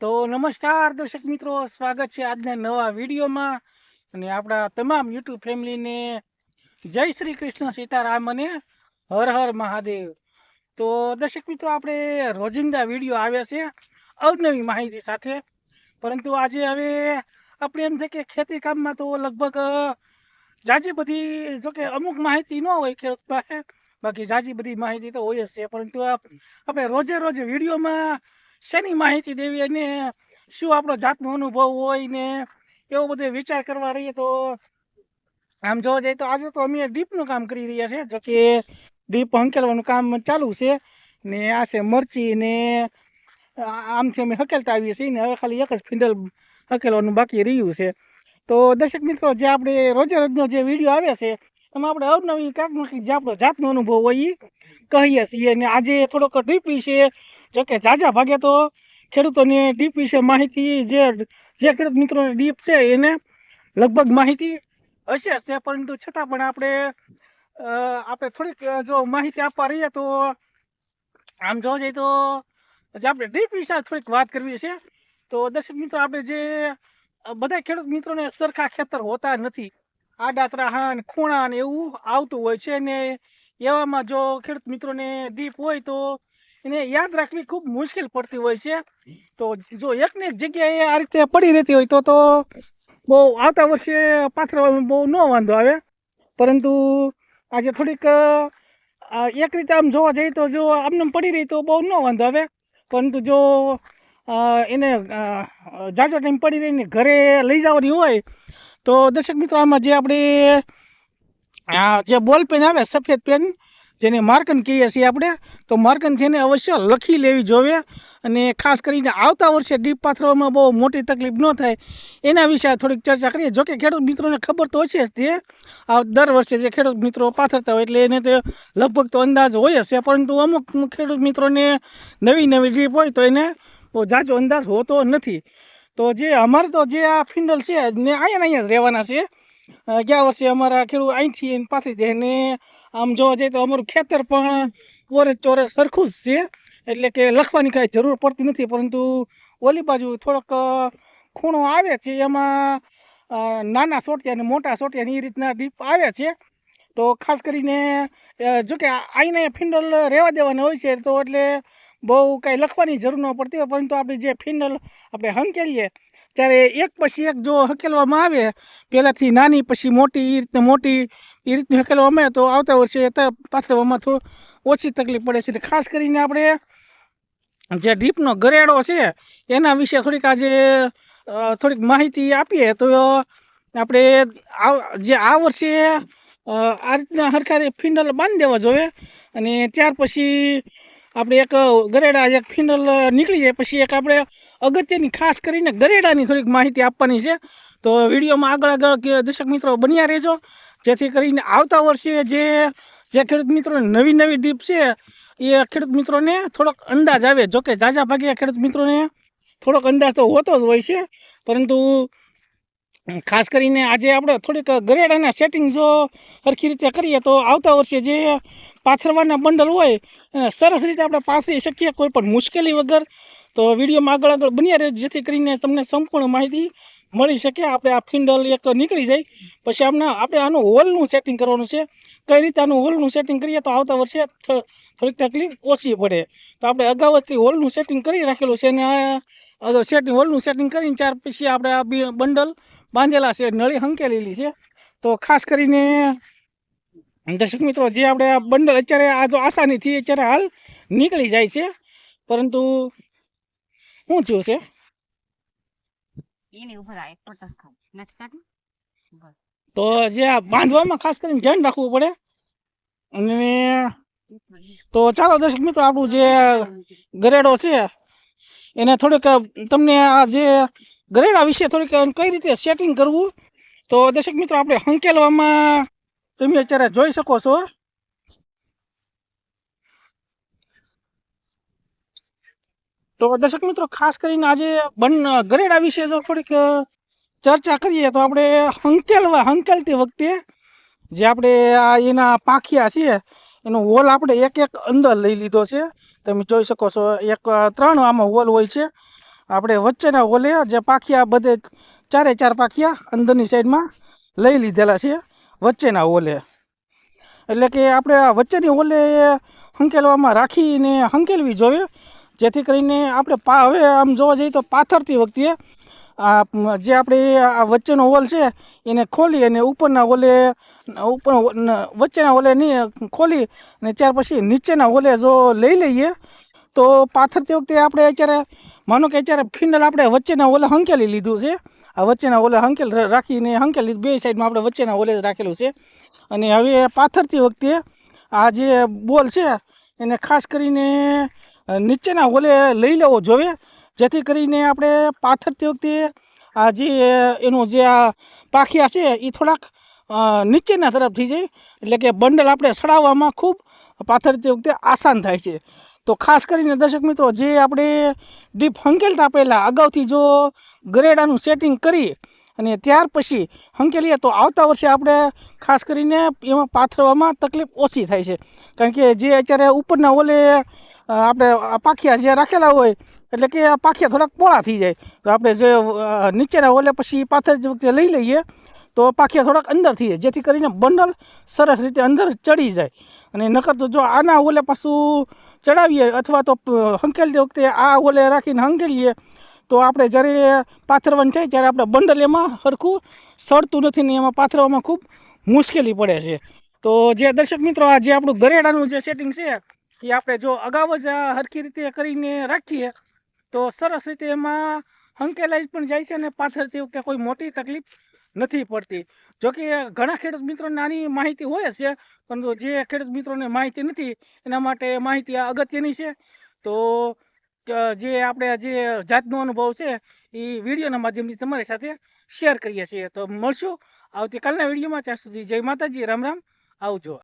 તો નમસ્કાર દર્શક મિત્રો, સ્વાગત છે આજના નવા વિડીયોમાં. અને આપણા તમામ યુટ્યુબ ફેમિલીને જય શ્રી કૃષ્ણ સીતારામ અને હર હર મહાદેવ. તો દર્શક મિત્રો, આપણે રોજિંદા વીડિયો આવ્યા છે અવનવી માહિતી સાથે. પરંતુ આજે હવે આપણે એમ છે કે ખેતી કામમાં તો લગભગ જાજી બધી જોકે અમુક માહિતી ન હોય ખેડૂત પાસે, બાકી જાજી બધી માહિતી તો હોય જ છે. પરંતુ આપણે રોજે રોજ વિડીયોમાં શેની માહિતી દેવી અને શું આપણો જાતનો અનુભવ હોય ને એવો બધો વિચાર કરવા રહીએ તો આમ જોવા જઈએ તો આજે તો અમે ડીપનું કામ કરી રહ્યા છે જો કે ડીપ હંકેલવાનું કામ ચાલુ છે ને આ છે મરચી ને આમથી અમે હકેલતા આવીએ છીએ ને હવે ખાલી એક જ ફિંડલ હકેલવાનું બાકી રહ્યું છે. તો દર્શક મિત્રો, જે આપણે રોજે રોજનો જે વીડિયો આવે છે, એમાં આપણે અવનવી કાંઈક જે આપણો જાતનો અનુભવ હોય એ કહીએ છીએ ને આજે થોડોક ડીપ વિશે જોકે ઝાઝા ભાગે તો ખેડૂતોને ડીપ વિશે માહિતી જે જે ખેડૂત મિત્રોને ડીપ છે એને લગભગ માહિતી હશે જ તે પરંતુ છતાં પણ આપણે આપણે થોડીક જો માહિતી આપવા રહીએ તો આમ જોવા જઈએ તો જે આપણે ડીપ વિશે થોડીક વાત કરવી છે, તો દર્શક મિત્રો, આપણે જે બધા ખેડૂત મિત્રોને સરખા ખેતર હોતા નથી આડા ખૂણા ને એવું આવતું હોય છે ને એવામાં જો ખેડૂત મિત્રોને ડીપ હોય તો એને યાદ રાખવી ખૂબ મુશ્કેલ પડતી હોય છે. તો જો એકને એક જગ્યાએ આ રીતે પડી રહેતી હોય તો તો બહુ આવતા વર્ષે પાથરવામાં બહુ ન વાંધો આવે. પરંતુ આજે થોડીક એક રીતે આમ જોવા જઈએ તો જો આમને પડી રહી તો બહુ ન વાંધો આવે. પરંતુ જો એને ઝાઝો ટાઈમ પડી રહીને ઘરે લઈ જવાની હોય તો દર્શક મિત્રો આમાં જે આપણે આ જે બોલ પેન આવે સફેદ પેન જેને માર્કન કહીએ છીએ આપણે, તો માર્કન એને અવશ્ય લખી લેવી જોઈએ અને ખાસ કરીને આવતા વર્ષે ડીપ પાથરવામાં બહુ મોટી તકલીફ ન થાય. એના વિશે થોડીક ચર્ચા કરીએ. જોકે ખેડૂત મિત્રોને ખબર તો હશે જ તે. આ દર વર્ષે જે ખેડૂત મિત્રો પાથરતા હોય એટલે એને તો લગભગ તો અંદાજ હોય છે પરંતુ અમુક ખેડૂત મિત્રોને નવી નવી ડીપ હોય તો એને બહુ જાજો અંદાજ હોતો નથી. તો જે અમારે તો જે આ ફિન્ડલ છે, ને અહીંયા અહીંયા રહેવાના છે. ગયા વર્ષે અમારા ખેડૂત અહીંથી પાથરી દે ને આમ જોવા જઈએ તો અમારું ખેતર પણ ઓરે ચોરે સરખું છે. એટલે કે લખવાની કાંઈ જરૂર પડતી નથી, પરંતુ ઓલી બાજુ થોડોક ખૂણો આવે છે, એમાં નાના સોટિયા અને મોટા સોટિયા એ રીતના ડીપ આવે છે. તો ખાસ કરીને જોકે આઈને ફિન્ડલ રહેવા દેવાના હોય છે, તો એટલે બહુ કાંઈ લખવાની જરૂર ન પડતી હોય, પરંતુ આપણે જે ફિન્ડલ આપણે હંકેલીએ ત્યારે એક પછી એક જો હકેલવામાં આવે, પહેલાંથી નાની પછી મોટી એ રીતના મોટી એ રીતની હકેલવામાં આવે તો આવતા વર્ષે પાથરવામાં થોડું ઓછી તકલીફ પડે છે. ખાસ કરીને આપણે જે ડીપનો ગરેડો છે, એના વિશે થોડીક આજે થોડીક માહિતી આપીએ તો આપણે જે આ વર્ષે આ રીતના સરકારે ફિન્ડલ બાંધી દેવા જોઈએ અને ત્યાર પછી આપણે એક ગરેડા એક ફિન્ડલ નીકળી જાય. પછી એક આપણે અગત્યની ખાસ કરીને ગરેડાની થોડીક માહિતી આપવાની છે. તો વિડીયોમાં આગળ આગળ દર્શક મિત્રો બન્યા રહેજો. જેથી કરીને આવતા વર્ષે જે જે ખેડૂત મિત્રોને નવી નવી ડીપ છે, એ ખેડૂત મિત્રોને થોડોક અંદાજ આવે. જોકે ઝાઝા ભાગે ખેડૂત મિત્રોને થોડોક અંદાજ તો હોતો જ હોય છે. પરંતુ ખાસ કરીને આજે આપણે થોડીક ગરેડાના સેટિંગ જો સરખી રીતે કરીએ તો આવતા વર્ષે જે પાથરવાના બંડલ હોય સરસ રીતે આપણે પાથરી શકીએ કોઈ પણ મુશ્કેલી વગર. તો વિડીયોમાં આગળ આગળ બન્યા રહે જેથી કરીને તમને સંપૂર્ણ માહિતી મળી શકે. આપણે આ ફિન્ડલ એક નીકળી જાય. પછી આપણે આપણે આનું હોલનું સેટિંગ કરવાનું છે. કઈ રીતે આનું હોલનું સેટિંગ કરીએ તો આવતા વર્ષે થોડીક તકલીફ ઓછી પડે. તો આપણે અગાઉથી હોલનું સેટિંગ કરી રાખેલું છે અને સેટિંગ હોલનું સેટિંગ કરીને ત્યાર પછી આપણે આ બંડલ બાંધેલા છે, નળી હંકેલેલી છે. તો ખાસ કરીને, દર્શક મિત્રો, જે આપણે આ બંડલ અત્યારે આ જો આસાનીથી અત્યારે હાલ નીકળી જાય છે. પરંતુ શું થયું છે? એની ઉપર આ એક પટક નથી કાઢી? બસ. તો જે બાંધવામાં ખાસ કરીને ધ્યાન રાખવું પડે. અને તો ચાલો દર્શક મિત્રો આપણું જે ગરેડો છે એને થોડીક તમને આ જે ગરેડા વિશે થોડીક કઈ રીતે સેટિંગ કરવું? તો દર્શક મિત્રો આપણે હંકેલવામાં તમે અત્યારે જોઈ શકો છો. તો દર્શક મિત્રો, ખાસ કરીને આજે બન ગરેડા વિશે જો થોડીક ચર્ચા કરીએ તો આપણે હંકેલવા, હંકેલતી વખતે જે આપણે આ એના પાંખિયા છે એનો હોલ આપણે એક એક અંદર લઈ લીધો છે. તમે જોઈ શકો છો, એક ત્રણ આમાં હોલ હોય છે. આપણે વચ્ચેના હોલે જે પાખિયા બધે ચારે ચાર પાખિયા અંદરની સાઈડમાં લઈ લીધેલા છે, વચ્ચેના હોલે. એટલે કે આપણે આ વચ્ચેની હોલે હંકેલવામાં રાખીને હંકેલવી જોઈએ. જેથી કરીને આપણે હવે આમ જોવા જઈએ તો પાથરતી વખતે જે આપણે આ વચ્ચેનો હોલ છે, એને ખોલી અને ઉપરના ઓલે ઉપર વચ્ચેના ઓલે નહીં ખોલી અને ત્યાર પછી નીચેના ઓલે જો લઈ લઈએ, તો પાથરતી વખતે આપણે અત્યારે, માનો કે અત્યારે ફિનલ આપણે વચ્ચેના ઓલે હંકેલી લીધું છે. આ વચ્ચેના ઓલે હંકેલ રાખીને હંકેલી બે સાઈડમાં આપણે વચ્ચેના હોલે રાખેલું છે. અને હવે પાથરતી વખતે આ જે બોલ છે, એને ખાસ કરીને નીચેના ઓલે લઈ લેવો જોઈએ જેથી કરીને આપણે પાથરતી વખતે આ જે, એનું જે આ પાખિયા છે એ થોડાક નીચેના તરફ થઈ જાય. એટલે કે બંડલ આપણે સડાવવામાં ખૂબ પાથરતી વખતે આસાન થાય છે. તો ખાસ કરીને દર્શક મિત્રો, જે આપણે ડીપ હંકેલતા પહેલાં અગાઉથી જો ગરેડાનું સેટિંગ કરી અને ત્યાર પછી હંકેલીએ તો આવતા વર્ષે આપણે ખાસ કરીને એમાં પાથરવામાં તકલીફ ઓછી થાય છે. કારણ કે જે અત્યારે ઉપરના ઓલે આપણે પાખિયા જે રાખેલા હોય, એટલે કે પાખિયા થોડાક પોળા થઈ જાય. તો આપણે જે નીચેના ઓલે પછી પાથરતી વખતે લઈ લઈએ, તો પાખિયા થોડાક અંદર થઈ જાય, જેથી કરીને બંડલ સરસ રીતે અંદર ચડી જાય. અને નકર તો જો આના ઓલે પાછું ચડાવીએ, અથવા તો હંકેલતી વખતે આ ઓલે રાખીને હંકેલીએ, તો આપણે જ્યારે પાથરવાનું થાય ત્યારે આપણે બંડલ એમાં સરખું સડતું નથી ને એમાં પાથરવામાં ખૂબ મુશ્કેલી પડે છે. તો જે દર્શક મિત્રો, આ જે આપણું ગરેડાનું જે સેટિંગ છે એ આપણે જો અગાઉ જ હરખી રીતે કરીને રાખીએ, તો સરસ રીતે એમાં હંકેલાઈ પણ જાય છે અને પાછળથી કે કોઈ મોટી તકલીફ નથી પડતી. જોકે ઘણા ખેડૂત મિત્રોને આની માહિતી હોય છે, પરંતુ જે ખેડૂત મિત્રોને માહિતી નથી, એના માટે માહિતી અગત્યની છે. તો જે આપણે જે જાતનો અનુભવ છે, એ વિડીયોના માધ્યમથી તમારી સાથે શેર કરીએ છીએ. તો મળશું આવતીકાલના વિડીયોમાં, ત્યાં સુધી જય માતાજી, રામ રામ, આવજો.